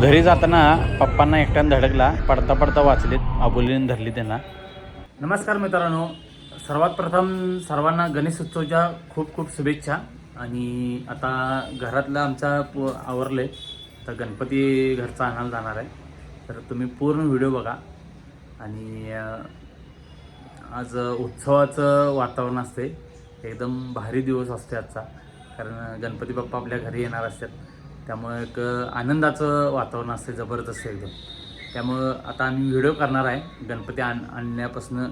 घरी जाताना पप्पांना एकट्यानं धडकला पडता पडता वाचलेत आबोलीने धरली त्यांना. नमस्कार मित्रांनो. सर्वात प्रथम सर्वांना गणेश उत्सवच्या खूप खूप शुभेच्छा. आणि आता घरातला आमचा पू आवरले तर गणपती घरचा आणायला जाणार आहे. तर तुम्ही पूर्ण व्हिडिओ बघा. आणि आज उत्सवाचं वातावरण असते एकदम भारी दिवस असते आजचा. कारण गणपती बाप्पा आपल्या घरी येणार असतात. त्यामुळे एक आनंदाचं वातावरण असते जबरदस्त एकदम. त्यामुळं आता आम्ही व्हिडिओ करणार आहे. गणपती आण आणण्यापासून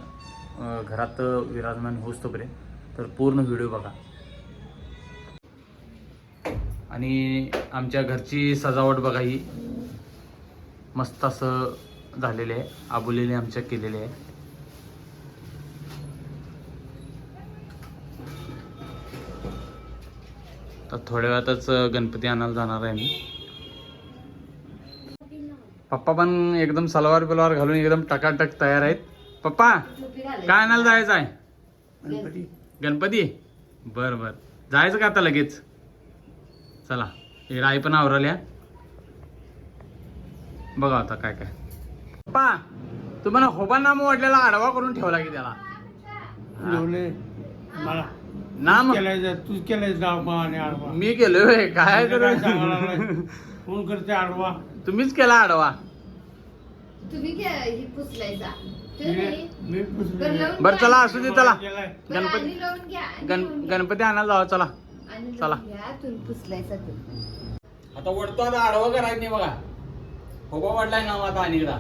घरात विराजमान होऊच तोपर्यंत. तर पूर्ण व्हिडिओ बघा. आणि आमच्या घरची सजावट बघा ही. मस्त असं झालेली आहे. आबोलीने आमच्या केलेले आहे. तर थोड्या वेळातच गणपती आणायला जाणार आहे मी. पप्पा पण एकदम सलवार बिलवार घालून एकदम टकाटक तयार आहेत. पप्पा काय आणायला जायचं आहे? गणपती. गणपती? बर बर. जायचं का आता लगेच? चला हे राई पण आवरल्या बघा आता काय काय. पप्पा तुम्हाला होबा नाम वाटलेला आडवा करून ठेवला की त्याला? मला. नाम केलाय तू केलाय आडवा आणि आडवा मी केलोय काय तुला काय सांगायला करू लागलाय? कोण करते आडवा तुम्हीच केला आडवा तुम्ही ही पुसलायचा मी. मी. बरं, लावून बरं घ्या. चला असू दे चला केलाय. बरं, गणपती- आणि लावून घ्या आणि गण लावून घ्या. गणपती आणायला जावा चला आणि लावून चला. घ्या, तुम्ही पुसलायचा तो. आता वडतो आता आडवा करायचं नाही बघा होबा वाढलाय ना आता आणि खाली.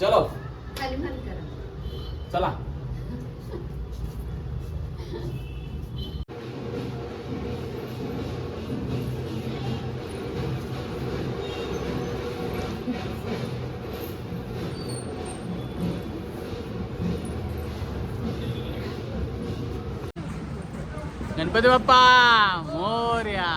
चलो चला गणपती बाप्पा मोर्या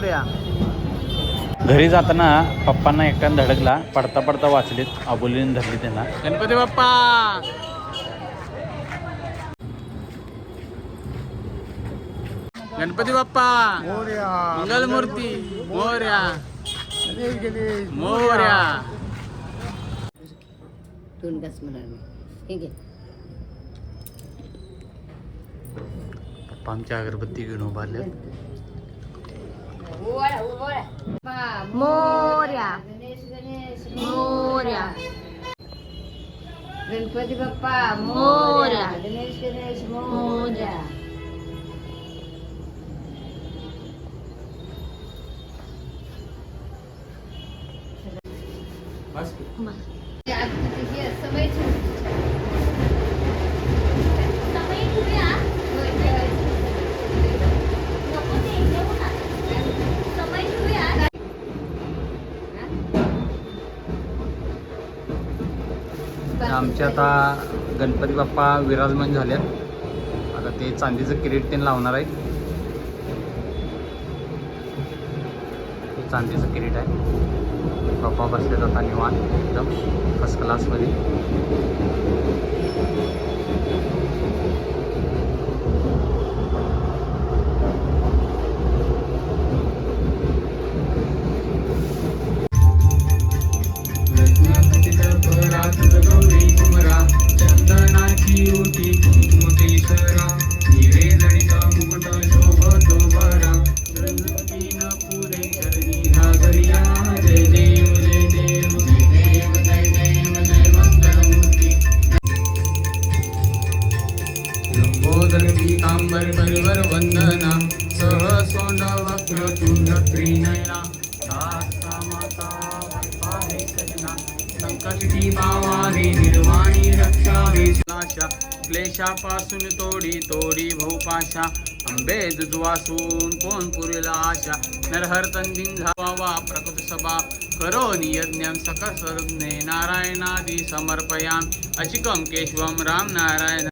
मोर्या घरी जाताना पप्पांना एकट्यानं धडकला पडता पडता वाचलीत आबोलीने धरली त्यांना. गणपती बाप्पा! गणपती बाप्पा! मोरया. मंगलमूर्ती मोर्या. मोर्या. दोन हे पप्पा आमच्या अगरबत्ती घेऊन उभारल्या मोर्या गणेश गणेश मोर्या गणपती बाप्पा मोर्या गणेश गणेश मोर्या बस समय आमचे आता गणपती बाप्पा विराजमान झाले आता ते चांदीचं किरीट ते लावणार आहे. चांदीचं किरीट आहे. बाप्पा बसले जाता निवान एकदम फर्स्ट क्लासमध्ये सहसोंड वक्र तुंड संकष्टी निर्वाणी रक्षावी नाशा क्लेशापासून तोडी तोडी भोपाशा आंबे दुजवासून कोण पुरेला आशा नरहर तंदीन झावा प्रकृत सभा करो नियज्ञम सकस नारायणादि समर्पयाम अचिकम केशवम राम नारायण